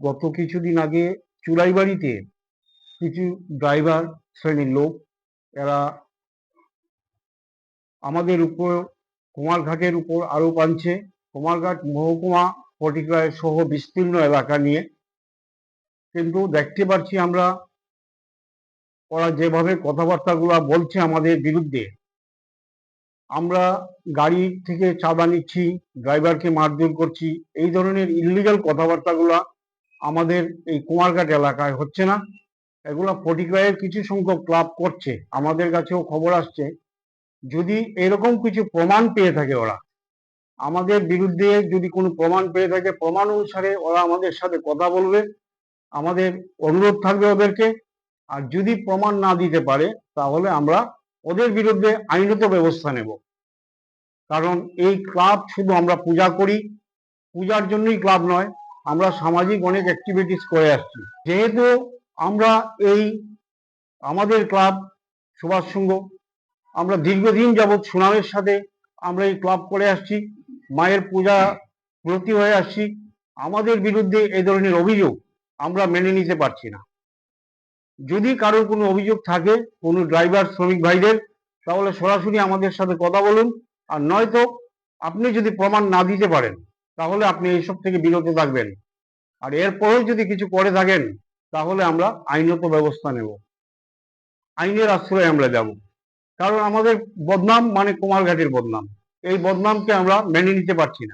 গত কিছুদিন আগে চুলাইবাড়িতে কিছু ড্রাইভার শ্রেণির লোক, এরা আমাদের উপর, কুমারঘাটের উপর আরোপ আনছে। কুমারঘাট মহকুমা পটিকরায় সহ বিস্তীর্ণ এলাকা নিয়ে। কিন্তু দেখতে পাচ্ছি আমরা, ওরা যেভাবে কথাবার্তাগুলো বলছে আমাদের বিরুদ্ধে, আমরা গাড়ি থেকে চাঁদা নিচ্ছি ড্রাইভারকে মারধর করছি, এই ধরনের ইলিগাল কথাবার্তাগুলো আমাদের এই কুমারঘাট এলাকায় হচ্ছে না। এগুলা পটিকরায়ের কিছু সংখ্যক ক্লাব করছে। আমাদের কাছেও খবর আসছে। যদি এরকম কিছু প্রমাণ পেয়ে থাকে ওরা, আমাদের বিরুদ্ধে যদি কোনো প্রমাণ পেয়ে থাকে, প্রমাণ অনুসারে ওরা আমাদের সাথে কথা বলবে। আমাদের অনুরোধ থাকবে ওদেরকে। আর যদি প্রমাণ না দিতে পারে, তাহলে আমরা ওদের বিরুদ্ধে আইনত ব্যবস্থা নেব। কারণ এই ক্লাব শুধু আমরা পূজা করি। পূজার জন্যই ক্লাব নয় আমরা সামাজিক অনেক অ্যাক্টিভিটিস করে আসছি। যেহেতু আমরা এই আমাদের ক্লাব সুভাষ সংঘ আমরা দীর্ঘদিন যাবৎ সুনামের সাথে আমরা এই ক্লাব করে আসছি, মায়ের পূজা ব্রতী হয়ে আসছি, আমাদের বিরুদ্ধে এই ধরনের অভিযোগ আমরা মেনে নিতে পারছি না। যদি কারোর কোনো অভিযোগ থাকে, কোনো ড্রাইভার শ্রমিক ভাইদের, তাহলে সরাসরি আমাদের সাথে কথা বলুন। আর নয়তো আপনি যদি প্রমাণ না দিতে পারেন তাহলে আপনি এইসব থেকে বিরত থাকবেন। আর এরপরেও যদি কিছু করে থাকেন, তাহলে আমরা আইনত ব্যবস্থা নেব। আইনের আশ্রয়ে আমরা যাব। কারণ আমাদের বদনাম মানে কুমারঘাটের বদনাম। এই বদনামকে আমরা মেনে নিতে পারছি না।